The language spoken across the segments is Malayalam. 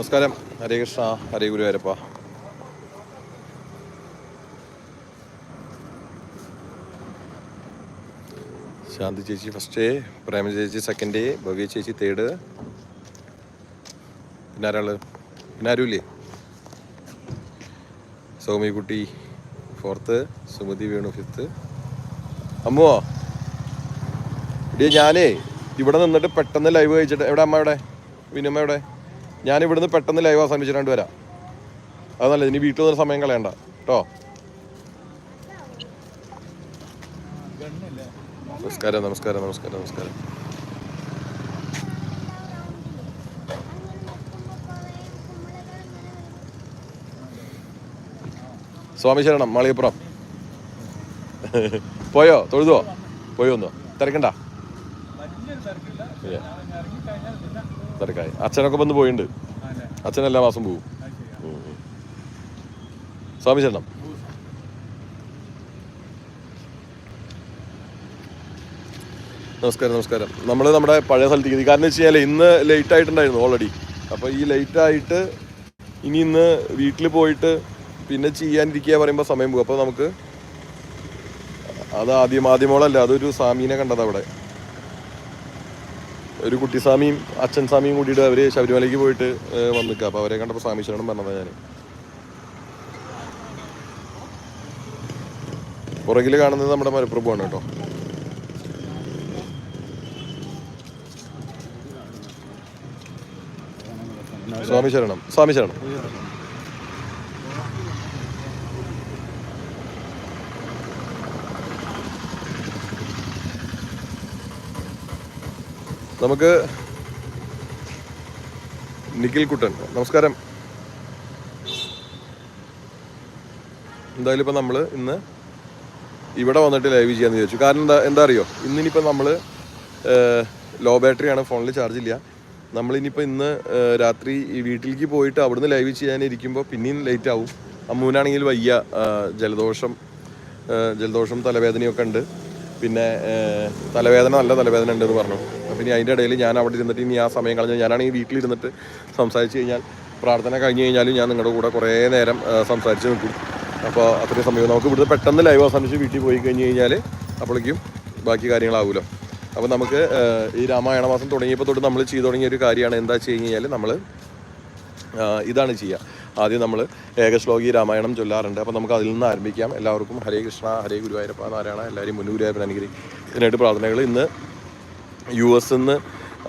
നമസ്കാരം. ഹരേ കൃഷ്ണ ഹരേ ഗുരുവായൂരപ്പ. ശാന്തി ചേച്ചി ഫസ്റ്റ് പ്രേമ ചേച്ചി സെക്കൻഡ് ഭവ്യ ചേച്ചി തേർഡ് പിന്നെ ആരാൾ പിന്നെ ആരുമില്ലേ സൗമ്യക്കുട്ടി ഫോർത്ത് സുമതി വേണു ഫിഫ്ത്ത് അമ്മുവോ ഇടിയ ഞാനേ ഇവിടെ നിന്നിട്ട് പെട്ടെന്ന് ലൈവ് കഴിച്ചിട്ട് എവിടെ അമ്മ എവിടെ വിനുമ്മ എവിടെ? ഞാൻ ഇവിടുന്ന് പെട്ടെന്ന് ലൈവ് അവസാനിപ്പിച്ചിട്ട് വരാം. അത് നല്ലത്. ഇനി വീട്ടിൽ നിന്ന് സമയം കളയണ്ട. കേട്ടോ? നമസ്കാരം നമസ്കാരം നമസ്കാരം നമസ്കാരം. സ്വാമി ശരണം മാളികപ്പുറം. പോയോ? തൊഴുതോ? പോയോ ഒന്നോ തിരക്കണ്ട. തിരക്കായി. അച്ഛനൊക്കെ വന്ന് പോയിട്ടുണ്ട് അച്ഛൻ എല്ലാ മാസം പോകും. സ്വാമി ചേട്ടം നമസ്കാരം നമസ്കാരം. നമ്മൾ നമ്മുടെ പഴയ സ്ഥലത്തേക്ക് എത്തി. കാരണം വെച്ച് കഴിഞ്ഞാൽ ഇന്ന് ലേറ്റ് ആയിട്ടുണ്ടായിരുന്നു ഓൾറെഡി അപ്പോൾ ഈ ലേറ്റ് ആയിട്ട് ഇനി ഇന്ന് വീട്ടിൽ പോയിട്ട് പിന്നെ ചെയ്യാനിരിക്കുക പറയുമ്പോൾ സമയം പോകും. അപ്പോൾ നമുക്ക് അത് ആദ്യം ആദ്യമോളല്ല അതൊരു സ്വാമീനെ കണ്ടത് അവിടെ ഒരു കുട്ടി സ്വാമിയും അച്ഛൻ സ്വാമിയും കൂടിയിട്ട് അവർ ശബരിമലയ്ക്ക് പോയിട്ട് വന്നിക്കുക അപ്പോൾ അവരെ കണ്ടപ്പോൾ സ്വാമി ശരണം പറഞ്ഞതാണ് ഞാൻ പുറകിൽ കാണുന്നത് നമ്മുടെ മലപ്രഭുവാണ് കേട്ടോ. സ്വാമി ശരണം. സ്വാമി ശരണം. നമുക്ക് നിഖിൽ കുട്ടൻ നമസ്കാരം. എന്തായാലും ഇപ്പം നമ്മൾ ഇന്ന് ഇവിടെ വന്നിട്ട് ലൈവ് ചെയ്യാമെന്ന് വിചാരിച്ചു. കാരണം എന്താ എന്താ അറിയോ? ഇന്നിനിപ്പോൾ നമ്മൾ ലോ ബാറ്ററിയാണ് ഫോണിൽ ചാർജ് ഇല്ല. നമ്മളിനിപ്പോൾ ഇന്ന് രാത്രി ഈ വീട്ടിലേക്ക് പോയിട്ട് അവിടുന്ന് ലൈവ് ചെയ്യാനിരിക്കുമ്പോൾ പിന്നെയും ലേറ്റ് ആവും. അമ്മൂനാണെങ്കിൽ വയ്യ ജലദോഷം ജലദോഷം തലവേദനയൊക്കെ ഉണ്ട്. പിന്നെ തലവേദന നല്ല തലവേദന ഉണ്ട് എന്ന് പറഞ്ഞു. അപ്പം ഇനി അതിന്റെ ഇടയിൽ ഞാൻ അവിടെ ഇരുന്നിട്ട് ഇനി ആ സമയം കളഞ്ഞ് ഞാനാണെങ്കിൽ വീട്ടിലിരുന്നിട്ട് സംസാരിച്ച് കഴിഞ്ഞാൽ പ്രാർത്ഥന കഴിഞ്ഞ് കഴിഞ്ഞാലും ഞാൻ നിങ്ങളുടെ കൂടെ കുറേ നേരം സംസാരിച്ച് നിൽക്കും. അപ്പോൾ അത്രയും സമയം നമുക്ക് ഇവിടുന്ന് പെട്ടെന്ന് ലൈവ് അവസാനിച്ച് വീട്ടിൽ പോയി കഴിഞ്ഞ് കഴിഞ്ഞാൽ അപ്പോഴേക്കും ബാക്കി കാര്യങ്ങളാവുമല്ലോ അപ്പോൾ നമുക്ക് ഈ രാമായണ മാസം തുടങ്ങിയപ്പോൾ തൊട്ട് നമ്മൾ ചെയ്തു തുടങ്ങിയ ഒരു കാര്യമാണ് എന്താ വെച്ച് കഴിഞ്ഞ് കഴിഞ്ഞാൽ നമ്മൾ ഇതാണ് ചെയ്യുക ആദ്യം നമ്മൾ ഏകശ്ലോകി രാമായണം ചൊല്ലാറുണ്ട്. അപ്പോൾ നമുക്ക് അതിൽ നിന്ന് ആരംഭിക്കാം. എല്ലാവർക്കും ഹരേ കൃഷ്ണ ഹരേ ഗുരുവായൂരപ്പ നാരായണ എല്ലാവരും മുന്നു ഗുരുവായൂരപ്പൻ അനുഗ്രഹിക്കും ഇതിനായിട്ട് പ്രാർത്ഥനകൾ ഇന്ന് യു എസ് നിന്ന്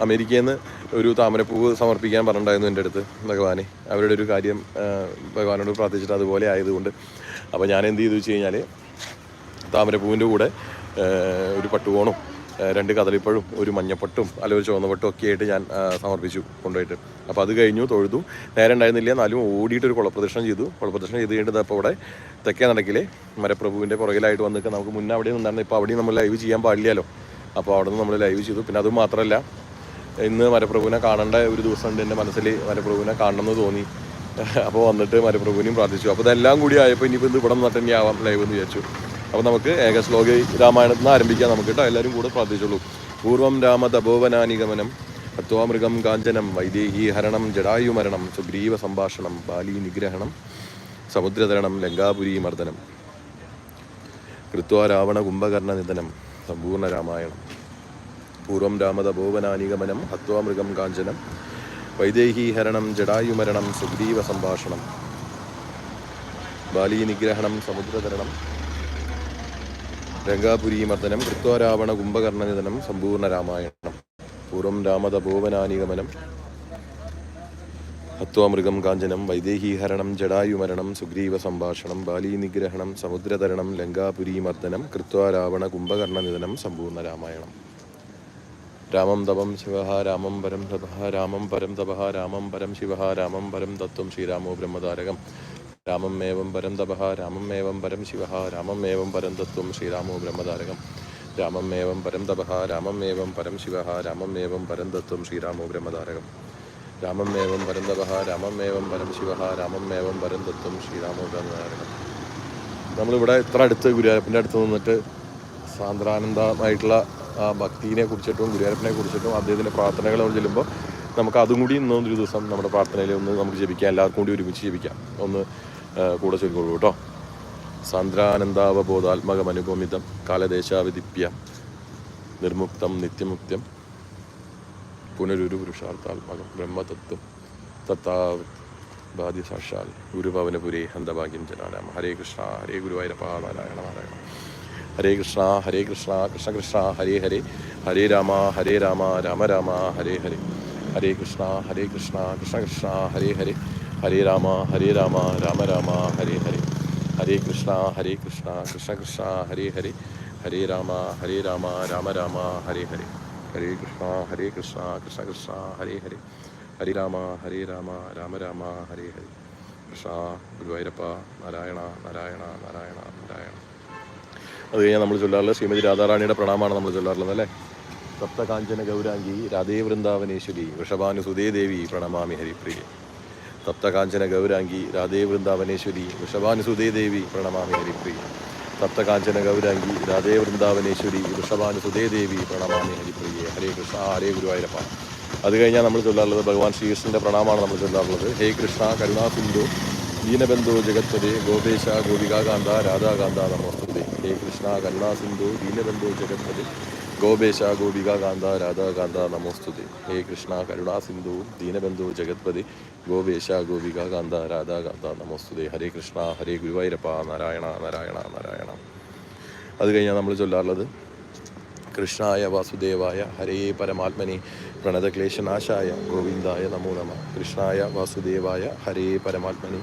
അമേരിക്കയിൽ നിന്ന് ഒരു താമരപ്പൂവ് സമർപ്പിക്കാൻ പറഞ്ഞിട്ടുണ്ടായിരുന്നു എന്റെ അടുത്ത് ഭഗവാനെ. അവരുടെ ഒരു കാര്യം ഭഗവാനോട് പ്രാർത്ഥിച്ചിട്ട് അതുപോലെ ആയതുകൊണ്ട്. അപ്പോൾ ഞാൻ എന്ത് ചെയ്തു വെച്ച് കഴിഞ്ഞാൽ താമരപ്പൂവിന്റെ കൂടെ ഒരു പട്ടുകോണും രണ്ട് കദളിപ്പഴും ഒരു മഞ്ഞപ്പട്ടും അല്ല ഒരു ചുവന്നപ്പട്ടും ഒക്കെ ആയിട്ട് ഞാൻ സമർപ്പിച്ചു കൊണ്ടുപോയിട്ട്. അപ്പോൾ അത് കഴിഞ്ഞു തൊഴുതു. നേരെ ഉണ്ടായിരുന്നില്ല എന്നാലും ഓടിയിട്ട് ഒരു കുളപ്രദക്ഷിണം ചെയ്തു. കുളപ്രദക്ഷിണം ചെയ്ത് കഴിഞ്ഞിട്ട് അപ്പോൾ അവിടെ തെക്കേ നടക്കിലെ മരപ്രഭുവിന്റെ പുറകിലായിട്ട് വന്നിട്ട് നമുക്ക് മുന്നേ അവിടെ നിന്നായിരുന്നു ഇപ്പോൾ അവിടെയും നമ്മൾ ലൈവ് ചെയ്യാൻ പാടില്ലല്ലോ. അപ്പോൾ അവിടെ നിന്ന് നമ്മൾ ലൈവ് ചെയ്തു. പിന്നെ അത് മാത്രമല്ല ഇന്ന് മരപ്രഭുവിനെ കാണേണ്ട ഒരു ദിവസമുണ്ട് എന്റെ മനസ്സിൽ. മരപ്രഭുവിനെ കാണണമെന്ന് തോന്നി. അപ്പോൾ വന്നിട്ട് മരപ്രഭുവിനെയും പ്രാർത്ഥിച്ചു. അപ്പോൾ ഇതെല്ലാം കൂടി ആയപ്പോൾ ഇനിയിപ്പോൾ ഇത് ഇവിടെ നിന്നിട്ട് തന്നെ ആവാം ലൈവ് എന്ന് വിചാരിച്ചു. അപ്പോൾ നമുക്ക് ഏകശ്ലോക രാമായണത്തിൽ നിന്ന് ആരംഭിക്കാം നമുക്ക് കേട്ടോ. എല്ലാവരും കൂടെ പ്രാർത്ഥിച്ചോളൂ. പൂർവം രാമ തപോവനാനിഗമനം തത്വാമൃഗം കാഞ്ചനം വൈദേഹി ഹരണം ജടായുമരണം സുഗ്രീവ സംഭാഷണം ബാലി നിഗ്രഹണം സമുദ്രതരണം ലങ്കാപുരി മർദ്ദനം കൃത്വ രാവണ കുംഭകർണ നിധനം സമ്പൂർണ രാമായണം. പൂർവം രാമതപോവനാനിഗമനം ഹത്വാമൃഗം കാഞ്ചനം വൈദേഹി ഹരണം ജടായുമരണം സുഗ്രീവ സംഭാഷണം ബാലി നിഗ്രഹണം സമുദ്രതരണം രംഗാപുരി മർദ്ദനം കുംഭകർണനിധനം സമ്പൂർണ രാമായണം. പൂർവം രാമതപോവനാനിഗമനം. ഹത്വാമൃഗം കാഞ്ചനം വൈദേഹീഹരണം ജടായുമരണം സുഗ്രീവ സംഭാഷണം ബാലി നിഗ്രഹണം സമുദ്രതരണം ലങ്കാപുരി മർദ്ദനം കുംഭകർണനിധനം സമ്പൂർണ രാമായണം. രാമം തപം ശിവ രാമം പരം തപ രാമം പരം തപ രാമം പരം ശിവ രാമം പരം തത്വം ശ്രീരാമോ ബ്രഹ്മതാരകം. രാമം ഏവം പരം തപ രാമം ഏവം പരം ശിവ രാമമേവം പരം തത്വം ശ്രീരാമോ ബ്രഹ്മതാരകം. രാമം ഏവം പരം തപ രാമമേവം പരം ശിവ രാമം ഏവം പരം തത്വം ശ്രീരാമോ ബ്രഹ്മതാരകം. രാമം ഏവം പരം തപ രാമം ഏവം പരം ശിവ രാമം ഏവം പരം തത്വം ശ്രീരാമോ ബ്രഹ്മതാരകം. നമ്മളിവിടെ ഇത്ര അടുത്ത് ഗുരുവായൂരപ്പന്റെ അടുത്ത് നിന്നിട്ട് സാന്ദ്രാനന്ദമായിട്ടുള്ള ആ ഭക്തിനെ കുറിച്ചിട്ടും ഗുരുവായൂരപ്പനെ കുറിച്ചിട്ടും അദ്ദേഹത്തിന്റെ പ്രാർത്ഥനകൾ നമ്മൾ ചെല്ലുമ്പോൾ നമുക്ക് അതും കൂടി ഇന്നൊരു ദിവസം നമ്മുടെ പ്രാർത്ഥനയിൽ ഒന്ന് നമുക്ക് ജപിക്കാം. എല്ലാവർക്കും കൂടി ഒരുമിച്ച് ജപിക്കാം. ഒന്ന് കൂടെ ചൊല്ലിക്കൊള്ളൂ കേട്ടോ. സാന്ദ്രാനന്ദാവബോധാത്മകമനുഗമിതം കാലദേശാവിദിപ്യ നിർമുക്തം നിത്യമുക്തം പുനരൊരു പുരുഷാർത്ഥാത്മകം ബ്രഹ്മതത്വം തത്താവ് ബാധ്യ സാക്ഷാൽ ഗുരുഭവനപുരേ ഹന്തഭാഗ്യം ജനാനാം. ഹരേ കൃഷ്ണ ഹരേ ഗുരുവായൂരപ്പ നാരായണ നാരായണ. ഹരേ കൃഷ്ണ ഹരേ കൃഷ്ണ കൃഷ്ണ കൃഷ്ണ ഹരേ ഹരേ. ഹരേ രാമ ഹരേ രാമ രാമ രാമ ഹരേ ഹരേ. ഹരേ കൃഷ്ണ ഹരേ കൃഷ്ണ കൃഷ്ണ കൃഷ്ണ ഹരേ ഹരേ. ഹരേ രാമ ഹരേ രാമ രാമ രാമ ഹരേ ഹരേ ഹരേ കൃഷ്ണ ഹരേ കൃഷ്ണ കൃഷ്ണ കൃഷ്ണ ഹരേ ഹരേ ഹരേ രാമ ഹരേ രാമ രാമ രാമ ഹരേ ഹരേ ഹരേ കൃഷ്ണ ഹരേ കൃഷ്ണ കൃഷ്ണ കൃഷ്ണ ഹരേ ഹരേ ഹരേ രാമ ഹരേ രാമ രാമ രാമ ഹരേ ഹരേ കൃഷ്ണ ഗുരുവായൂരപ്പ നാരായണ നാരായണ നാരായണ നാരായണ അത് കഴിഞ്ഞാൽ നമ്മൾ ചൊല്ലാറുള്ളത് ശ്രീമതി രാധാറാണിയുടെ പ്രണാമാണ് നമ്മൾ ചൊല്ലാറുള്ളത് അല്ലേ? സപ്തകാഞ്ചന ഗൗരാംഗി രാധേ വൃന്ദാവനേശ്വരി വൃഷഭാനുസുതേ ദേവി പ്രണമാമി ഹരിപ്രിയെ. സപ്തകാഞ്ചന ഗൗരാംഗി രാധേ വൃന്ദാവനേശ്വരി വൃഷഭാനുസുതേ ദേവി പ്രണമാമി ഹരിപ്രിയ സപ്തകാഞ്ചന ഗൗരാംഗി രാധേ വൃന്ദാവനേശ്വരി വൃഷഭാനുസുതേ ദേവി പ്രണമാമി ഹരിപ്രിയെ ഹരേ കൃഷ്ണ ഹരേ ഗുരുവായൂരപ്പ. അത് കഴിഞ്ഞാൽ നമ്മൾ ചൊല്ലാറുള്ളത് ഭഗവാൻ ശ്രീകൃഷ്ണന്റെ പ്രണാമാണ് നമ്മൾ ചൊല്ലാറുള്ളത്. ഹേ കൃഷ്ണ കരുണാസിന്ധു ദീനബന്ധു ജഗത്പതി ഗോപേശ ഗോപികാകാന്ത രാധാകാന്ത നമോസ്തുതേ. ഹേ കൃഷ്ണ കരുണാസിന്ധു ദീനബന്ധു ജഗത്പതി ഗോപേശ ഗോപികാകാന്ത രാധാകാന്ത നമോസ്തുതി. ഹേ കൃഷ്ണ കരുണാസിന്ധു ദീനബന്ധു ജഗത്പതി ഗോപേശ ഗോപികാകാന്ത രാധാകാന്ത നമോസ്തുതി. ഹരേ കൃഷ്ണ ഹരേ ഗുരുവായൂരപ്പ നാരായണ നാരായണ നാരായണ. അത് കഴിഞ്ഞാൽ നമ്മൾ ചൊല്ലാറുള്ളത് കൃഷ്ണായ വാസുദേവായ ഹരേ പരമാത്മനെ പ്രണതക്ലേശനാശായ ഗോവിന്ദായ നമോ നമ. കൃഷ്ണായ വാസുദേവായ ഹരേ പരമാത്മനെ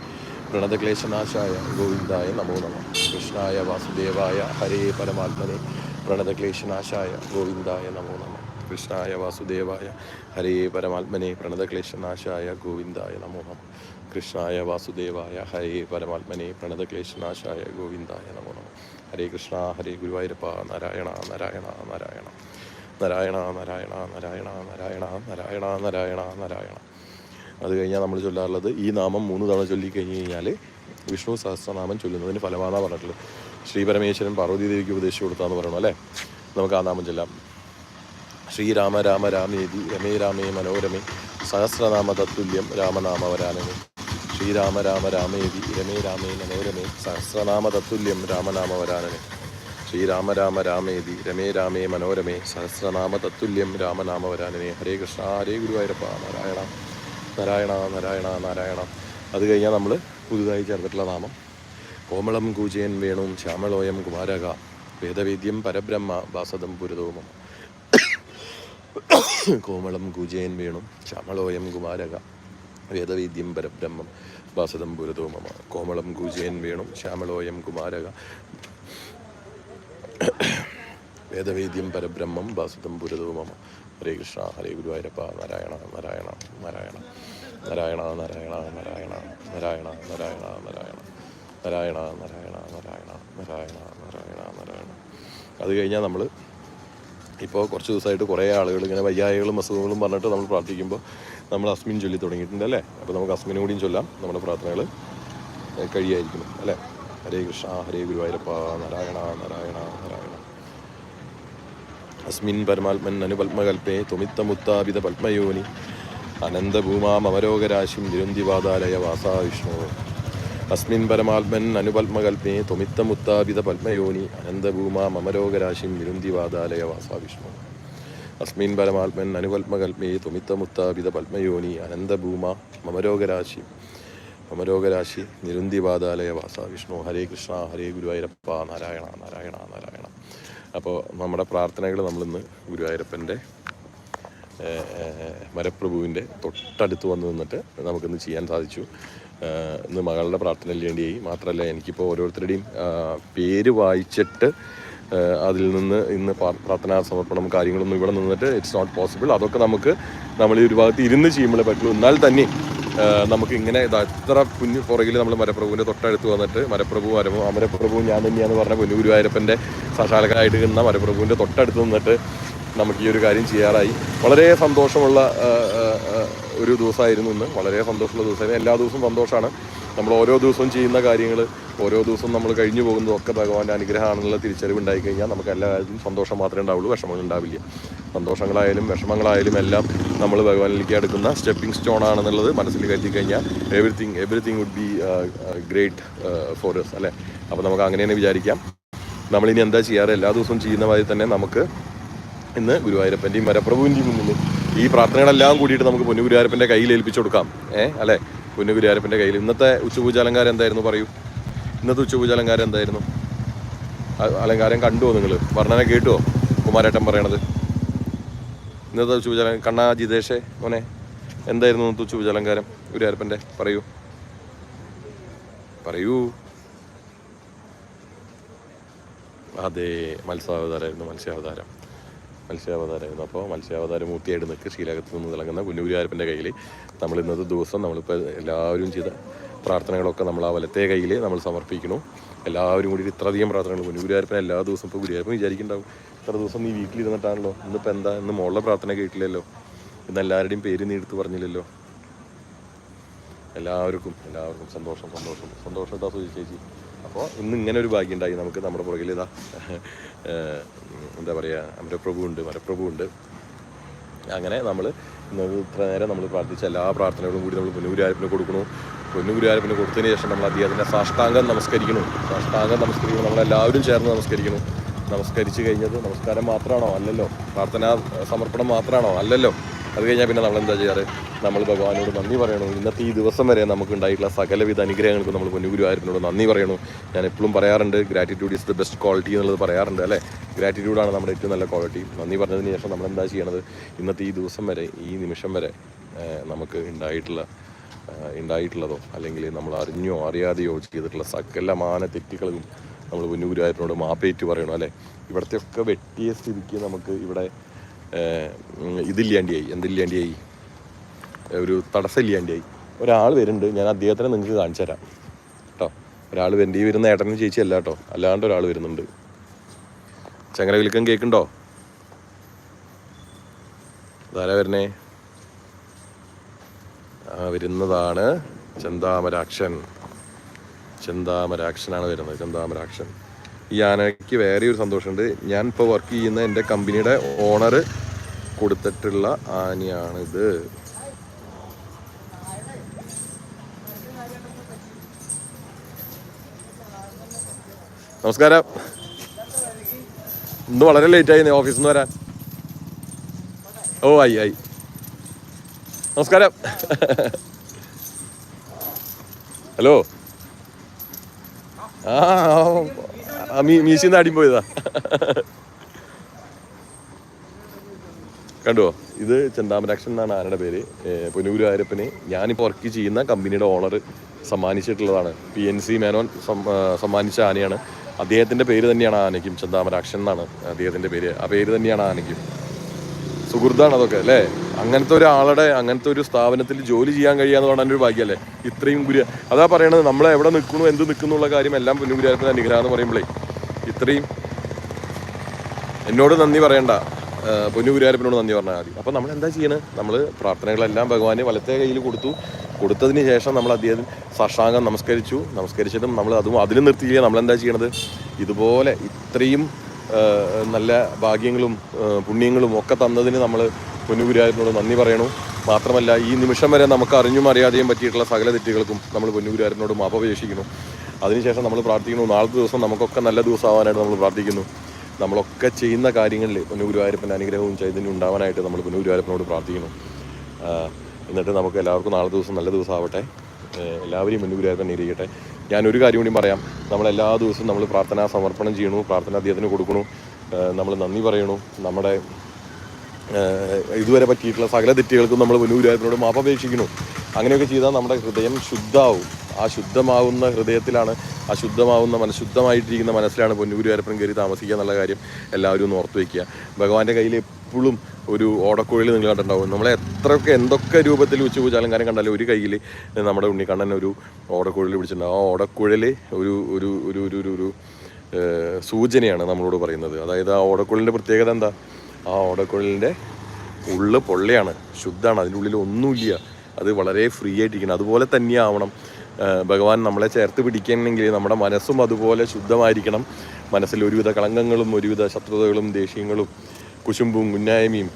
പ്രണതക്ലേശനാശായ ഗോവിന്ദായ നമോ നമ. കൃഷ്ണായ വാസുദേവായ ഹരേ പരമാത്മനെ പ്രണതക്ലേശനാശായ ഗോവിന്ദായ നമോ നമ. കൃഷ്ണായ വാസുദേവായ ഹരേ പരമാത്മനെ പ്രണതക്ലേശനാശായ ഗോവിന്ദായ നമോ നമ. കൃഷ്ണായ വാസുദേവായ ഹരേ പരമാത്മനെ പ്രണതക്ലേശനാശായ ഗോവിന്ദായ നമോ നമ. ഹരേ കൃഷ്ണ ഹരേ ഗുരുവായൂരപ്പ നാരായണ നാരായണ നാരായണ. നാരായണ നാരായണ നാരായണ നാരായണ നാരായണ നാരായണ നാരായണ. അത് കഴിഞ്ഞാൽ നമ്മൾ ചൊല്ലാറുള്ളത് ഈ നാമം മൂന്ന് തവണ ചൊല്ലിക്കഴിഞ്ഞ് കഴിഞ്ഞാൽ വിഷ്ണു സഹസ്രനാമം ചൊല്ലുന്നതിന് ഫലമാണെന്നാണ് പറഞ്ഞിട്ടുള്ളത്. ശ്രീപരമേശ്വരൻ പാർവതീദേവിക്ക് ഉപദേശിച്ചു കൊടുത്താന്ന് പറയണം അല്ലേ? നമുക്ക് ആ നാമം ചെല്ലാം. ശ്രീരാമ രാമ രാമേതി രമേ രാമേ മനോരമേ സഹസ്രനാമ തത്തുല്യം രാമനാമ വരാനമേ ശ്രീരാമ രാമ രാമേതി രമേ രാമേ മനോരമേ സഹസ്രനാമ തത്തുല്യം രാമനാമ വരാനമേ ശ്രീരാമ രാമ രാമേതി രമേ രാമേ മനോരമേ സഹസ്രനാമ തത്തുല്യം രാമനാമ വരാനമേ ഹരേ കൃഷ്ണ ഹരേ ഗുരുവായൂരപ്പ നാരായണ നാരായണ നാരായണ നാരായണ. അത് കഴിഞ്ഞാൽ നമ്മൾ പുതുതായി ചേർത്തിട്ടുള്ള നാമം കോമളം കൂജയൻ വേണും ശ്യാമളോയം കുമാരക വേദവേദ്യം പരബ്രഹ്മ വാസദം പുരതോമം. കോമളം കൂജയൻ വേണും ശ്യാമളോയം കുമാരക വേദവേദ്യം പരബ്രഹ്മം വാസദം പുരതോ കോമളം കൂജയൻ വേണും ശ്യാമളോയം കുമാരക വേദവേദ്യം പരബ്രഹ്മം വാസതം പുരതോ മമ ഹരേ കൃഷ്ണ ഹരേ ഗുരുവായൂരപ്പ നാരായണ നാരായണ നാരായണ. നാരായണ നാരായണ നാരായണ നാരായണ നാരായണ നാരായണ. നാരായണ നാരായണ നാരായണ നാരായണ നാരായണ നാരായണ. അത് കഴിഞ്ഞാൽ നമ്മൾ ഇപ്പോൾ കുറച്ച് ദിവസമായിട്ട് കുറേ ആളുകൾ ഇങ്ങനെ വയ്യായകളും അസുഖങ്ങളും പറഞ്ഞിട്ട് നമ്മൾ പ്രാർത്ഥിക്കുമ്പോൾ നമ്മൾ അസ്മിൻ ചൊല്ലി തുടങ്ങിയിട്ടുണ്ട് അല്ലേ? അപ്പോൾ നമുക്ക് അസ്മിനും കൂടിയും ചൊല്ലാം നമ്മുടെ പ്രാർത്ഥനകൾ കഴിയായിരിക്കും അല്ലേ? ഹരേ കൃഷ്ണ ഹരേ ഗുരുവായൂരപ്പ നാരായണ നാരായണ നാരായണ. അസ്മിൻ പരമാത്മൻ അനുപത്മകൽപ്പേ ത്വമിത്തമുത്താപിത പത്മയോനി അനന്തഭൂമാമരോഗരാശിം വിരുന്തിവാതാലയ വാസാ വിഷ്ണു അസ്മിൻ പരമാത്മൻ അനുപത്മകൽപ്പേ ത്വമിത്തമുത്താപിത പത്മയോനി അനന്തഭൂമാമരോഗരാശിം വിരുന്തിവാതാലയ വാസാ വാസാവിഷ്ണു അസ്മിൻ പരമാത്മൻ അനുപത്മകൽപ്പേ ത്വമിത്തമുത്താപിത പത്മയോനി അനന്തഭൂമ മമരോഗരാശി മമരോഗരാശി നിരുന്തിവാതാലയ വാസ വിഷ്ണു. ഹരേ കൃഷ്ണ ഹരേ ഗുരുവായൂരപ്പ നാരായണ നാരായണ നാരായണ. അപ്പോൾ നമ്മുടെ പ്രാർത്ഥനകൾ നമ്മളിന്ന് ഗുരുവായൂരപ്പന്റെ മരപ്രഭുവിന്റെ തൊട്ടടുത്ത് വന്ന് നിന്നിട്ട് നമുക്കിന്ന് ചെയ്യാൻ സാധിച്ചു. ഇന്ന് മകളുടെ പ്രാർത്ഥനയിൽ വേണ്ടിയായി മാത്രമല്ല എനിക്കിപ്പോൾ ഓരോരുത്തരുടെയും പേര് വായിച്ചിട്ട് അതിൽ നിന്ന് ഇന്ന് പ്രാ- പ്രാർത്ഥനാ സമർപ്പണം കാര്യങ്ങളൊന്നും ഇവിടെ നിന്നിട്ട് ഇറ്റ്സ് നോട്ട് പോസിബിൾ അതൊക്കെ നമുക്ക് നമ്മൾ ഈ ഒരു ഭാഗത്ത് ഇരുന്ന് ചെയ്യുമ്പോഴേ പറ്റുള്ളൂ. എന്നാൽ തന്നെ നമുക്ക് ഇങ്ങനെ എത്ര കുഞ്ഞു പുറകിൽ നമ്മൾ മരപ്രഭുവിന്റെ തൊട്ടടുത്ത് വന്നിട്ട് മരപ്രഭു മരമോ അമരപ്രഭു ഞാൻ തന്നെയാന്ന് പറഞ്ഞ പൊന്നു ഗുരുവായൂരപ്പന്റെ സാക്ഷാത്കാരായിട്ട് നിന്ന മരപ്രഭുവിന്റെ തൊട്ടടുത്ത് നിന്നിട്ട് നമുക്ക് ഈ ഒരു കാര്യം ചെയ്യാറായി. വളരെ സന്തോഷമുള്ള ഒരു ദിവസമായിരുന്നു ഇന്ന്. വളരെ സന്തോഷമുള്ള ദിവസമായിരുന്നു. എല്ലാ ദിവസവും സന്തോഷമാണ്. നമ്മൾ ഓരോ ദിവസവും ചെയ്യുന്ന കാര്യങ്ങൾ ഓരോ ദിവസവും നമ്മൾ കഴിഞ്ഞു പോകുന്നതൊക്കെ ഭഗവാന്റെ അനുഗ്രഹമാണെന്നുള്ള തിരിച്ചറിവ് ഉണ്ടായി കഴിഞ്ഞാൽ നമുക്ക് എല്ലാ കാര്യത്തിലും സന്തോഷം മാത്രമേ ഉണ്ടാവുള്ളൂ വിഷമങ്ങൾ ഉണ്ടാവില്ല. സന്തോഷങ്ങളായാലും വിഷമങ്ങളായാലും എല്ലാം നമ്മൾ ഭഗവാനിലേക്ക് അടുക്കുന്ന സ്റ്റെപ്പിംഗ് സ്റ്റോൺ ആണെന്നുള്ളത് മനസ്സിൽ കരുതി കഴിഞ്ഞാൽ everything everything would be great for അല്ലേ? അപ്പോൾ നമുക്ക് അങ്ങനെ തന്നെ വിചാരിക്കാം. നമ്മളിനി എന്താ ചെയ്യാറ്? എല്ലാ ദിവസവും ചെയ്യുന്ന മാതിരി തന്നെ നമുക്ക് ഇന്ന് ഗുരുവായൂരപ്പന്റെയും വരപ്രഭുവിന്റെയും മുന്നിൽ ഈ പ്രാർത്ഥനകളെല്ലാം കൂടിയിട്ട് നമുക്ക് പൊന്നു ഗുരുവായൂരപ്പന്റെ കയ്യിൽ ഏൽപ്പിച്ചു കൊടുക്കാം. ഏ അല്ലേ? പൊന്നു ഗുരുവായൂരപ്പന്റെ കയ്യിൽ. ഇന്നത്തെ ഉച്ചപൂജ അലങ്കാരം എന്തായിരുന്നു പറയൂ? ഇന്നത്തെ ഉച്ചപൂജ അലങ്കാരം എന്തായിരുന്നു അലങ്കാരം കണ്ടുവോ നിങ്ങൾ വർണന കേട്ടുവോ? കുമാരേട്ടൻ പറയണത്. ഇന്നത്തെ ഉച്ചപൂജ കണ്ണാ ജിതേഷേ മോനെ എന്തായിരുന്നു ഇന്നത്തെ ഉച്ചപൂജ അലങ്കാരം ഗുരുവായൂരപ്പന്റെ പറയൂ. പറയൂ. അതെ മത്സ്യാവതാരമായിരുന്നു മത്സ്യാവതാരം. മത്സ്യാവതാരമായിരുന്നു അപ്പോൾ മത്സ്യാവതാരം മൂർത്തിയായിട്ട് നിൽക്ക്. ശീലകത്ത് നിന്ന് തിളങ്ങുന്ന കുഞ്ഞുകുരിയാരപ്പന്റെ കയ്യിൽ നമ്മൾ ഇന്നത്തെ ദിവസം നമ്മളിപ്പോൾ എല്ലാവരും ചെയ്ത പ്രാർത്ഥനകളൊക്കെ നമ്മൾ ആ വലത്തെ കയ്യിൽ നമ്മൾ സമർപ്പിക്കണം എല്ലാവരും കൂടി ഇത്രയധികം പ്രാർത്ഥനകൾ കുഞ്ഞുകുരിയാരപ്പൻ എല്ലാ ദിവസവും ഇപ്പോൾ കുരിയാരപ്പൻ വിചാരിക്കുന്നുണ്ടാവും. ഇത്ര ദിവസം നീ വീട്ടിലിരുന്നിട്ടാണല്ലോ. ഇന്നിപ്പോൾ എന്താ? ഇന്ന് മോളുടെ പ്രാർത്ഥന കേട്ടില്ലല്ലോ. ഇന്ന് എല്ലാവരുടെയും പേര് നീ എടുത്ത് പറഞ്ഞില്ലല്ലോ. എല്ലാവർക്കും എല്ലാവർക്കും സന്തോഷം സന്തോഷം. സന്തോഷം എന്താ സൂചിച്ചേച്ചി ചേച്ചി അപ്പോൾ ഇന്ന് ഇങ്ങനെ ഒരു ഭാഗ്യം ഉണ്ടായി നമുക്ക് നമ്മുടെ പുറകിൽ ഇതാ എന്താ പറയുക അമരപ്രഭു ഉണ്ട് മരപ്രഭു ഉണ്ട്. അങ്ങനെ നമ്മൾ ഇന്ന് ഇത്ര നേരം നമ്മൾ പ്രാർത്ഥിച്ച എല്ലാ പ്രാർത്ഥനകളും കൂടി നമ്മൾ പൊന്നുഗുരുവായൂരപ്പിന് കൊടുക്കണു പൊന്നുഗുരുവായൂരപ്പിന് കൊടുത്തതിന് ശേഷം നമ്മൾ അദ്ദേഹത്തിന്റെ സാഷ്ടാംഗം നമസ്കരിക്കണം സാഷ്ടാംഗം നമസ്കരിക്കണം നമ്മളെല്ലാവരും ചേർന്ന് നമസ്കരിക്കണം നമസ്കരിച്ച് കഴിഞ്ഞത് നമസ്കാരം മാത്രമാണോ? അല്ലല്ലോ. പ്രാർത്ഥനാ സമർപ്പണം മാത്രമാണോ? അല്ലല്ലോ. അത് കഴിഞ്ഞാൽ പിന്നെ നമ്മൾ എന്താ ചെയ്യാറ്? നമ്മൾ ഭഗവാനോട് നന്ദി പറയണു. ഇന്നത്തെ ഈ ദിവസം വരെ നമുക്ക് ഉണ്ടായിട്ടുള്ള സകലവിധ അനുഗ്രഹങ്ങൾക്ക് നമ്മൾ പൊന്നുഗുരുവായൂരിനോട് നന്ദി പറയണു. ഞാൻ എപ്പോഴും പറയാറുണ്ട് gratitude is the best quality എന്നുള്ളത് പറയാറുണ്ട് അല്ലേ? ഗ്രാറ്റിറ്റ്യൂഡാണ് നമ്മുടെ ഏറ്റവും നല്ല ക്വാളിറ്റി നന്ദി പറഞ്ഞതിന് ശേഷം നമ്മൾ എന്താ ചെയ്യണത്? ഇന്നത്തെ ഈ ദിവസം വരെ ഈ നിമിഷം വരെ നമുക്ക് ഉണ്ടായിട്ടുള്ള ഉണ്ടായിട്ടുള്ളതോ അല്ലെങ്കിൽ നമ്മൾ അറിഞ്ഞോ അറിയാതെയോ ചെയ്തിട്ടുള്ള സകലമാന തെറ്റുകളും നമ്മൾ പൊന്നുഗുരുവായൂരിനോട് മാപ്പേറ്റ് പറയണം അല്ലേ? ഇവിടത്തെയൊക്കെ വെട്ടിയ സ്ഥിതിക്ക് നമുക്ക് ഇവിടെ ഇതില്ലാണ്ടിയായി എന്തില്ലാണ്ടിയായി? ഒരു തടസ്സമില്ലാണ്ടിയായി. ഒരാൾ വരുന്നുണ്ട് ഞാൻ അദ്ദേഹത്തിനെ നിങ്ങൾക്ക് കാണിച്ചു തരാം. കേട്ടോ ഒരാൾ വരുന്നുണ്ട് വരുന്ന ഏട്ടനും ചേച്ചി അല്ല കേട്ടോ അല്ലാണ്ട് ഒരാൾ വരുന്നുണ്ട്. ചങ്ങല വിൽക്കം കേൾക്കുന്നുണ്ടോ? ഇതാരാ വരുന്നേ? ആ വരുന്നതാണ് ചെന്താമരാക്ഷൻ. ചെന്താമരാക്ഷനാണ് വരുന്നത് ചെന്താമരാക്ഷൻ. ഈ ആനയ്ക്ക് വേറെ ഒരു സന്തോഷമുണ്ട്. ഞാൻ ഇപ്പോൾ വർക്ക് ചെയ്യുന്ന എന്റെ കമ്പനിയുടെ ഓണർ കൊടുത്തിട്ടുള്ള ആനയാണിത്. നമസ്കാരം. ഇന്ന് വളരെ ലേറ്റ് ആയി ഓഫീസിൽ നിന്ന് വരാൻ. ഓ ആയി ആയി. നമസ്കാരം. ഹലോ ആ മീശിന്ന് അടിയും പോയതാ. കണ്ടോ? ഇത് ചെന്താമരാക്ഷൻ എന്നാണ് ആനയുടെ പേര്? പുനൂര് ആരപ്പനെ ഞാനിപ്പോൾ വർക്ക് ചെയ്യുന്ന കമ്പനിയുടെ ഓണർ സമ്മാനിച്ചിട്ടുള്ളതാണ്. പി എൻ സി മേനോൻ സമ്മാനിച്ച ആനയാണ്. അദ്ദേഹത്തിന്റെ പേര് തന്നെയാണ് ആനയ്ക്കും ചെന്താമരാക്ഷൻ എന്നാണ് അദ്ദേഹത്തിന്റെ പേര്. ആ പേര് തന്നെയാണ് ആനയ്ക്കും. സുഹൃത്താണ് അതൊക്കെ അല്ലേ? അങ്ങനത്തെ ഒരാളുടെ അങ്ങനത്തെ ഒരു സ്ഥാപനത്തിൽ ജോലി ചെയ്യാൻ കഴിയാന്ന് പറഞ്ഞാൽ ഒരു ഭാഗ്യമല്ലേ ഇത്രയും ഗുരു അതാ പറയണത് നമ്മൾ എവിടെ നിൽക്കുന്നു എന്ത് നിൽക്കുന്നു ഉള്ള കാര്യം എല്ലാം പൊന്നുഗുരുവായൂരപ്പന്റെ അനുഗ്രഹം എന്ന് പറയുമ്പോഴേ ഇത്രയും എന്നോട് നന്ദി പറയണ്ട. പൊന്നുപുരാരപ്പനോട് നന്ദി പറഞ്ഞാൽ മതി. അപ്പം നമ്മൾ എന്താ ചെയ്യണത് നമ്മൾ പ്രാർത്ഥനകളെല്ലാം ഭഗവാന് വലത്തെ കയ്യിൽ കൊടുത്തു. കൊടുത്തതിന് ശേഷം നമ്മൾ അദ്ദേഹം സാഷ്ടാംഗം നമസ്കരിച്ചു. നമസ്കരിച്ചിട്ടും നമ്മൾ അതും അതിലും നിർത്തിയില്ല. നമ്മൾ എന്താ ചെയ്യണത്? ഇതുപോലെ ഇത്രയും നല്ല ഭാഗ്യങ്ങളും പുണ്യങ്ങളും ഒക്കെ തന്നതിന് നമ്മൾ പൊന്നുപുരാരനോട് നന്ദി പറയണു. മാത്രമല്ല ഈ നിമിഷം വരെ നമുക്ക് അറിഞ്ഞും അറിയാതെയും പറ്റിയിട്ടുള്ള സകല തെറ്റുകൾക്കും നമ്മൾ പൊന്നുപുരാരനോട് ഗുരുവായൂരനോട് മാപ്പപേക്ഷിക്കുന്നു അതിനുശേഷം നമ്മൾ പ്രാർത്ഥിക്കുന്നു നാളത്തെ ദിവസം നമുക്കൊക്കെ നല്ല ദിവസമാവാനായിട്ട് നമ്മൾ പ്രാർത്ഥിക്കുന്നു. നമ്മളൊക്കെ ചെയ്യുന്ന കാര്യങ്ങളിൽ പൊന്നുഗുരുവായൂരപ്പന്റെ അനുഗ്രഹവും ചൈതന്യം ഉണ്ടാവാനായിട്ട് നമ്മൾ പൊന്നുഗുരുവായൂരപ്പനോട് പ്രാർത്ഥിക്കുന്നു. എന്നിട്ട് നമുക്ക് എല്ലാവർക്കും നാളെ ദിവസം നല്ല ദിവസം ആവട്ടെ ഏ, എല്ലാവരെയും പൊന്നുഗുരുവായൂരപ്പൻ ഇരിക്കട്ടെ ഞാനൊരു കാര്യം കൂടി പറയാം. നമ്മൾ എല്ലാ ദിവസവും നമ്മൾ പ്രാർത്ഥന സമർപ്പണം ചെയ്യണു പ്രാർത്ഥന അദ്ദേഹത്തിന് കൊടുക്കണു. നമ്മൾ നന്ദി പറയണു. നമ്മുടെ ഇതുവരെ പറ്റിയിട്ടുള്ള സകല തെറ്റുകൾക്കും നമ്മൾ മുന്നൂരായതിനോട് മാപ്പപേക്ഷിക്കണു അങ്ങനെയൊക്കെ ചെയ്താൽ നമ്മുടെ ഹൃദയം ശുദ്ധമാവും ആ ശുദ്ധമാവുന്ന ഹൃദയത്തിലാണ് ആ ശുദ്ധമാവുന്ന മനഃശുദ്ധമായിട്ടിരിക്കുന്ന മനസ്സിലാണ് പൊന്നുഗുരുവായൂരപ്പൻ കയറി താമസിക്കുക എന്നുള്ള കാര്യം എല്ലാവരും ഒന്ന് ഓർത്ത് വയ്ക്കുക ഭഗവാന്റെ കയ്യിൽ എപ്പോഴും ഒരു ഓടക്കുഴൽ നിങ്ങൾ കണ്ടിട്ടുണ്ടാവും. നമ്മളെ എത്രയൊക്കെ എന്തൊക്കെ രൂപത്തിൽ ഉച്ച പൂജാലങ്കാരം കണ്ടാലും ഒരു കയ്യിൽ നമ്മുടെ ഉണ്ണിക്കണ്ണൻ ഒരു ഓടക്കുഴൽ പിടിച്ചിട്ടുണ്ടാവും ആ ഓടക്കുഴൽ ഒരു ഒരു ഒരു ഒരു ഒരു സൂചനയാണ് നമ്മളോട് പറയുന്നത്. അതായത് ആ ഓടക്കുഴലിന്റെ പ്രത്യേകത എന്താ? ആ ഓടക്കുഴലിന്റെ ഉള്ള് പൊള്ളയാണ് ശുദ്ധമാണ്. അതിന്റെ ഉള്ളിൽ ഒന്നുമില്ല. അത് വളരെ ഫ്രീ ആയിട്ടിരിക്കണം. അതുപോലെ തന്നെയാവണം ഭഗവാൻ നമ്മളെ ചേർത്ത് പിടിക്കണമെങ്കിൽ നമ്മുടെ മനസ്സും അതുപോലെ ശുദ്ധമായിരിക്കണം. മനസ്സിൽ ഒരുവിധ കളങ്കങ്ങളും ഒരുവിധ ശത്രുതകളും ദേഷ്യങ്ങളും കുശുമ്പും കുന്നായ്മയും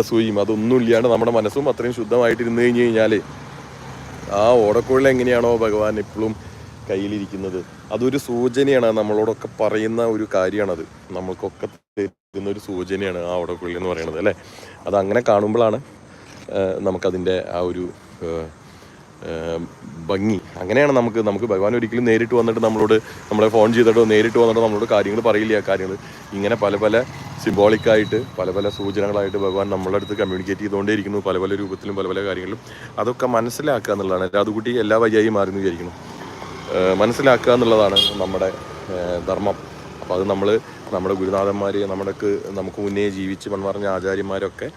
അസൂയും അതൊന്നും ഇല്ലാണ്ട് നമ്മുടെ മനസ്സും അത്രയും ശുദ്ധമായിട്ടിരുന്ന് കഴിഞ്ഞ് കഴിഞ്ഞാൽ ആ ഓടക്കുഴൽ എങ്ങനെയാണോ ഭഗവാൻ എപ്പോഴും കയ്യിലിരിക്കുന്നത്. അതൊരു സൂചനയാണ്. നമ്മളോടൊക്കെ പറയുന്ന ഒരു കാര്യമാണത്. നമ്മൾക്കൊക്കെ തരുന്ന ഒരു സൂചനയാണ് ആ ഓടക്കുഴൽ എന്ന് പറയുന്നത് അല്ലേ? അത് അങ്ങനെ കാണുമ്പോഴാണ് നമുക്കതിന്റെ ആ ഒരു ഭംഗി. അങ്ങനെയാണ് നമുക്ക് നമുക്ക് ഭഗവാൻ ഒരിക്കലും നേരിട്ട് വന്നിട്ട് നമ്മളോട് നമ്മളെ ഫോൺ ചെയ്തിട്ടോ നേരിട്ട് വന്നിട്ടോ നമ്മളോട് കാര്യങ്ങൾ പറയില്ല. കാര്യങ്ങൾ ഇങ്ങനെ പല പല സിംബോളിക്കായിട്ട് പല പല സൂചനകളായിട്ട് ഭഗവാൻ നമ്മളുടെ അടുത്ത് കമ്മ്യൂണിക്കേറ്റ് ചെയ്തുകൊണ്ടേയിരിക്കുന്നു. പല പല രൂപത്തിലും പല പല കാര്യങ്ങളിലും. അതൊക്കെ മനസ്സിലാക്കുക എന്നുള്ളതാണ്. രാതുകുട്ടി എല്ലാ വഴിയായി മാറി എന്ന് വിചാരിക്കുന്നു. മനസ്സിലാക്കുക എന്നുള്ളതാണ് നമ്മുടെ ധർമ്മം. അപ്പോൾ അത് നമ്മൾ നമ്മുടെ ഗുരുനാഥന്മാർ നമ്മുടെ നമുക്ക് മുന്നേ ജീവിച്ച് മൺമറഞ്ഞ ആചാര്യന്മാരൊക്കെ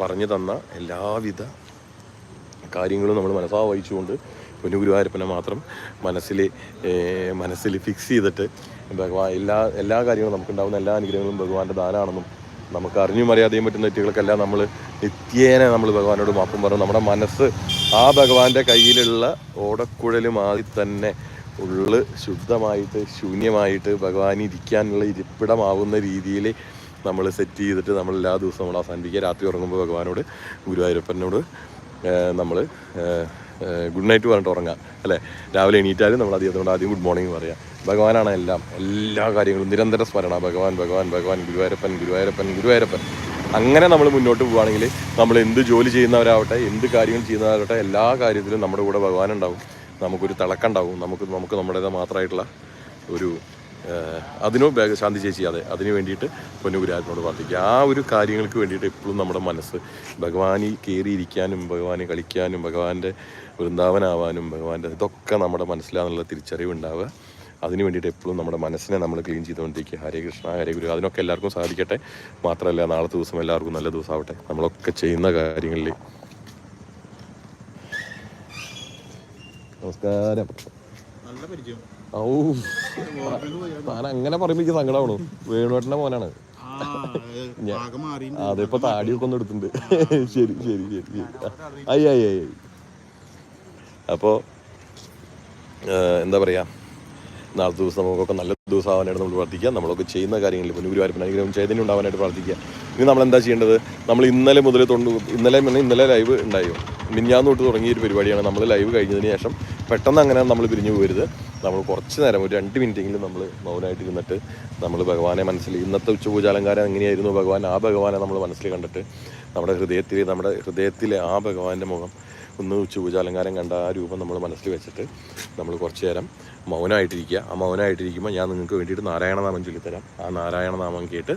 പറഞ്ഞു തന്ന എല്ലാവിധ കാര്യങ്ങളും നമ്മൾ മനസ്സാ വഹിച്ചുകൊണ്ട് പൊന്നു ഗുരുവായൂരപ്പനെ മാത്രം മനസ്സിൽ മനസ്സിൽ ഫിക്സ് ചെയ്തിട്ട് ഭഗവാൻ എല്ലാ എല്ലാ കാര്യങ്ങളും നമുക്കുണ്ടാകുന്ന എല്ലാ അനുഗ്രഹങ്ങളും ഭഗവാന്റെ ദാനാണെന്നും നമുക്ക് അറിഞ്ഞും അറിയാതെയും പറ്റുന്ന തെറ്റുകൾക്കെല്ലാം നമ്മൾ നിത്യേന നമ്മൾ ഭഗവാനോട് മാപ്പും പറഞ്ഞു. നമ്മുടെ മനസ്സ് ആ ഭഗവാന്റെ കയ്യിലുള്ള ഓടക്കുഴലുമായി തന്നെ ഉള്ള് ശുദ്ധമായിട്ട് ശൂന്യമായിട്ട് ഭഗവാൻ ഇരിക്കാനുള്ള ഇരിപ്പിടമാവുന്ന രീതിയിൽ നമ്മൾ സെറ്റ് ചെയ്തിട്ട് നമ്മൾ എല്ലാ ദിവസവും നമ്മൾ അവസാനിപ്പിക്കുക. രാത്രി ഉറങ്ങുമ്പോൾ ഭഗവാനോട് ഗുരുവായൂരപ്പനോട് നമ്മൾ ഗുഡ് നൈറ്റ് പറഞ്ഞിട്ട് ഉറങ്ങാം അല്ലേ? രാവിലെ എണീറ്റാലും നമ്മൾ അദ്ദേഹത്തോട് ആദ്യം ഗുഡ് മോർണിംഗ് പറയാം. ഭഗവാനാണ് എല്ലാം എല്ലാ കാര്യങ്ങളും നിരന്തര സ്മരണ. ഭഗവാൻ ഭഗവാൻ ഭഗവാൻ ഗുരുവായൂരപ്പൻ ഗുരുവായൂരപ്പൻ ഗുരുവായൂരപ്പൻ. അങ്ങനെ നമ്മൾ മുന്നോട്ട് പോവുകയാണെങ്കിൽ നമ്മൾ എന്ത് ജോലി ചെയ്യുന്നവരാവട്ടെ എന്ത് കാര്യങ്ങൾ ചെയ്യുന്നവരാവട്ടെ എല്ലാ കാര്യത്തിലും നമ്മുടെ കൂടെ ഭഗവാൻ ഉണ്ടാവും. നമുക്കൊരു തിളക്കുണ്ടാവും നമുക്ക് നമുക്ക് നമ്മുടേത് മാത്രമായിട്ടുള്ള ഒരു അതിനും ശാന്തി ചേച്ചി അതെ അതിന് വേണ്ടിയിട്ട് പൊന്നുഗുരാജിനോട് പ്രാർത്ഥിക്കുക. ആ ഒരു കാര്യങ്ങൾക്ക് വേണ്ടിയിട്ട് എപ്പോഴും നമ്മുടെ മനസ്സ് ഭഗവാനി കയറിയിരിക്കാനും ഭഗവാനെ കളിക്കാനും ഭഗവാന്റെ വൃന്ദാവനാവാനും ഭഗവാന്റെ ഇതൊക്കെ നമ്മുടെ മനസ്സിലാണെന്നുള്ള തിരിച്ചറിവ് ഉണ്ടാവുക അതിന് വേണ്ടിയിട്ട് എപ്പോഴും നമ്മുടെ മനസ്സിനെ നമ്മൾ ക്ലീൻ ചെയ്തുകൊണ്ടിരിക്കുക. ഹരേ കൃഷ്ണ ഹരേ ഗുരു. അതിനൊക്കെ എല്ലാവർക്കും സാധിക്കട്ടെ. മാത്രമല്ല നാളത്തെ ദിവസം എല്ലാവർക്കും നല്ല ദിവസമാവട്ടെ. നമ്മളൊക്കെ ചെയ്യുന്ന കാര്യങ്ങളിൽ. നമസ്കാരം. നല്ല പരിചയം. ഔ. അങ്ങനെ പറയുമ്പോ എനിക്ക് സങ്കടമാണോ വേണുവേട്ടന്റെ മോനാണ്. അതിപ്പോ താടിയൊക്കെ ഒന്ന് എടുത്തിട്ടുണ്ട്. ശരി ശരി ശരി ശരി. അയ്യ അയ്യ അയ്യ അപ്പോ എന്താ പറയാ? നാളത്തെ ദിവസം നമുക്കൊക്കെ നല്ല ദിവസം ആവാനായിട്ട് നമ്മൾ പ്രാർത്ഥിക്കുക. നമ്മളൊക്കെ ചെയ്യുന്ന കാര്യങ്ങളിൽ ഇപ്പോൾ ഗുരുവായൂരപ്പൻ അനുഗ്രഹം ചൈതന്യം ഉണ്ടാവാനായിട്ട് പ്രാർത്ഥിക്കുക. ഇനി നമ്മൾ എന്താ ചെയ്യേണ്ടത്? നമ്മൾ ഇന്നലെ മുതൽ തൊണ്ട് ഇന്നലെ മുന്നേ ഇന്നലെ ലൈവ് ഉണ്ടായോ. മിഞ്ഞാന്ന് തൊട്ട് തുടങ്ങിയ ഒരു പരിപാടിയാണ്. നമ്മൾ ലൈവ് കഴിഞ്ഞതിന് ശേഷം പെട്ടെന്ന് അങ്ങനെ നമ്മൾ പിരിഞ്ഞു പോകരുത് നമ്മൾ കുറച്ച് നേരം ഒരു രണ്ട് മിനിറ്റെങ്കിലും നമ്മൾ മൗനമായിട്ട് ഇരുന്നിട്ട് നമ്മൾ ഭഗവാനെ മനസ്സിൽ ഇന്നത്തെ ഉച്ചപൂജാലങ്കാരം എങ്ങനെയായിരുന്നു ഭഗവാൻ? ആ ഭഗവാനെ നമ്മൾ മനസ്സിൽ കണ്ടിട്ട് നമ്മുടെ ഹൃദയത്തിൽ നമ്മുടെ ഹൃദയത്തിലെ ആ ഭഗവാന്റെ മുഖം ഒന്ന് ഉച്ചപൂജാലങ്കാരം കണ്ട ആ രൂപം നമ്മൾ മനസ്സിൽ വെച്ചിട്ട് നമ്മൾ കുറച്ച് നേരം മൗനമായിട്ടിരിക്കുക. ആ മൗനമായിട്ടിരിക്കുമ്പോൾ ഞാൻ നിങ്ങൾക്ക് വേണ്ടിയിട്ട് നാരായണനാമം ചൊല്ലിത്തരാം. ആ നാരായണനാമം കേട്ട്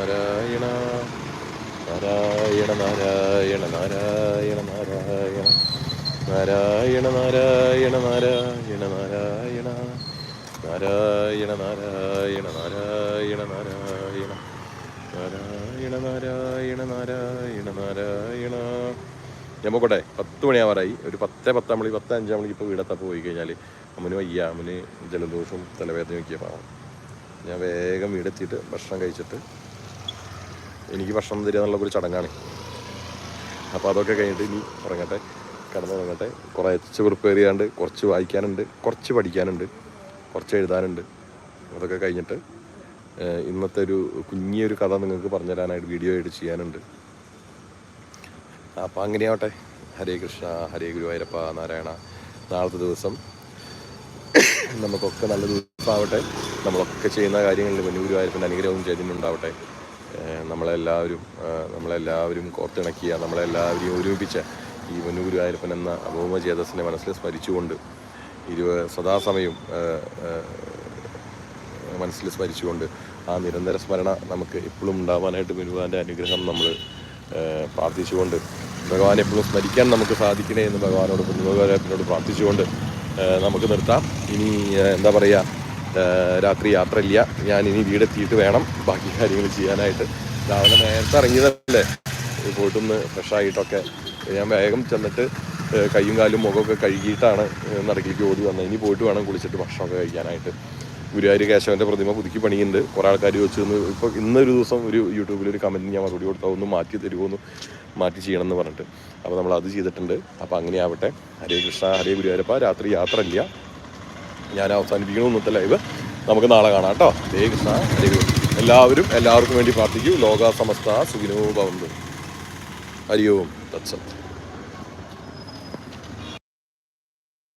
നാരായണ നാരായണ നാരായണ നാരായണ നാരായണ. നാരായണ നാരായണ നാരായണ നാരായണ. നാരായണ നാരായണ നാരായണ നാരായണ. നാരായണ നാരായണ നാരായണ നാരായണ. ഞാൻ പോട്ടെ പത്ത് മണിയാവാറായി. ഒരു പത്ത് പത്താം മണി പത്ത് അഞ്ചാം മണിക്ക് ഇപ്പോൾ വീടത്ത പോയി കഴിഞ്ഞാൽ അമ്മന് വയ്യ. അമ്മന് ജലദോഷവും തലവേദനയൊക്കെ പാവം ഞാൻ വേഗം വീടെത്തിയിട്ട് ഭക്ഷണം കഴിച്ചിട്ട് എനിക്ക് ഭക്ഷണം തരിക എന്നുള്ള ഒരു ചടങ്ങാണ്. അപ്പോൾ അതൊക്കെ കഴിഞ്ഞിട്ട് ഇനി ഉറങ്ങട്ടെ. കിടന്നുറങ്ങട്ടെ. കുറച്ച് പ്രിപ്പയർ ചെയ്യാണ്ട് കുറച്ച് വായിക്കാനുണ്ട് കുറച്ച് പഠിക്കാനുണ്ട് കുറച്ച് എഴുതാനുണ്ട്. അതൊക്കെ കഴിഞ്ഞിട്ട് ഇന്നത്തെ ഒരു കുഞ്ഞിയൊരു കഥ നിങ്ങൾക്ക് പറഞ്ഞു തരാനായിട്ട് വീഡിയോ ആയിട്ട് ചെയ്യാനുണ്ട്. അപ്പോൾ അങ്ങനെയാവട്ടെ. ഹരേ കൃഷ്ണ ഹരേ ഗുരുവായൂരപ്പ നാരായണ. നാളത്തെ ദിവസം നമുക്കൊക്കെ നല്ല ദിവസമാവട്ടെ. നമ്മളൊക്കെ ചെയ്യുന്ന കാര്യങ്ങളിൽ ഗുരുവായൂരപ്പന്റെ അനുഗ്രഹവും ചൈതന്യം നമ്മളെല്ലാവരും നമ്മളെല്ലാവരും കോർത്തിണക്കിയ നമ്മളെല്ലാവരെയും ഒരുമിപ്പിച്ച ഈ വന്നു ഗുരുവായൂരപ്പൻ എന്ന അഭൗമ ചേതസ്സിനെ മനസ്സിൽ സ്മരിച്ചുകൊണ്ട് ഇരുവ സദാസമയം മനസ്സിൽ സ്മരിച്ചുകൊണ്ട് ആ നിരന്തര സ്മരണ നമുക്ക് എപ്പോഴും ഉണ്ടാവാനായിട്ട് ഗുരുവാന്റെ അനുഗ്രഹം നമ്മൾ പ്രാർത്ഥിച്ചുകൊണ്ട് ഭഗവാനെ എപ്പോഴും സ്മരിക്കാൻ നമുക്ക് സാധിക്കണേ എന്ന് ഭഗവാനോട് ഭഗവാനോട് പ്രാർത്ഥിച്ചുകൊണ്ട് നമുക്ക് നിർത്താം. ഇനി എന്താ പറയുക രാത്രി യാത്രയില്ല. ഞാൻ ഇനി വീടെത്തിയിട്ട് വേണം ബാക്കി കാര്യങ്ങൾ ചെയ്യാനായിട്ട്. രാവിലെ നേരത്തെ ഇറങ്ങിയതല്ലേ? പോയിട്ടൊന്ന് ഫ്രഷ് ആയിട്ടൊക്കെ. ഞാൻ വേഗം ചെന്നിട്ട് കൈയും കാലും മുഖമൊക്കെ കഴുകിയിട്ടാണ് നടക്കിലേക്ക് ഓടി വന്നത്. ഇനി പോയിട്ട് വേണം കുളിച്ചിട്ട് ഭക്ഷണമൊക്കെ കഴിക്കാനായിട്ട്. ഗുരുവായൂർ കേശവന്റെ പ്രതിമ പുതുക്കി പണിയുണ്ട് കുറേ ആൾക്കാർ ചോദിച്ചു ഇപ്പോൾ ഇന്നൊരു ദിവസം ഒരു യൂട്യൂബിൽ ഒരു കമന്റ് ഞാൻ മറുപടി കൊടുത്താൽ ഒന്ന് മാറ്റി തരുമോന്ന് മാറ്റി ചെയ്യണം എന്ന് പറഞ്ഞിട്ട്. അപ്പോൾ നമ്മൾ അത് ചെയ്തിട്ടുണ്ട്. അപ്പോൾ അങ്ങനെയാവട്ടെ. ഹരേ കൃഷ്ണ ഹരേ ഗുരുവായൂരപ്പ. രാത്രി യാത്ര ഇല്ല ഞാൻ അവസാനിപ്പിക്കണം ഇന്നത്തെ ലൈവ് നമുക്ക് നാളെ കാണാം കേട്ടോ. ഹരേ കൃഷ്ണ എല്ലാവരും എല്ലാവർക്കും വേണ്ടി പ്രാർത്ഥിക്കൂ. ലോക സമസ്ത സുഖിനോ ഭവന്തു. ഹരി ഓം തത്സത്.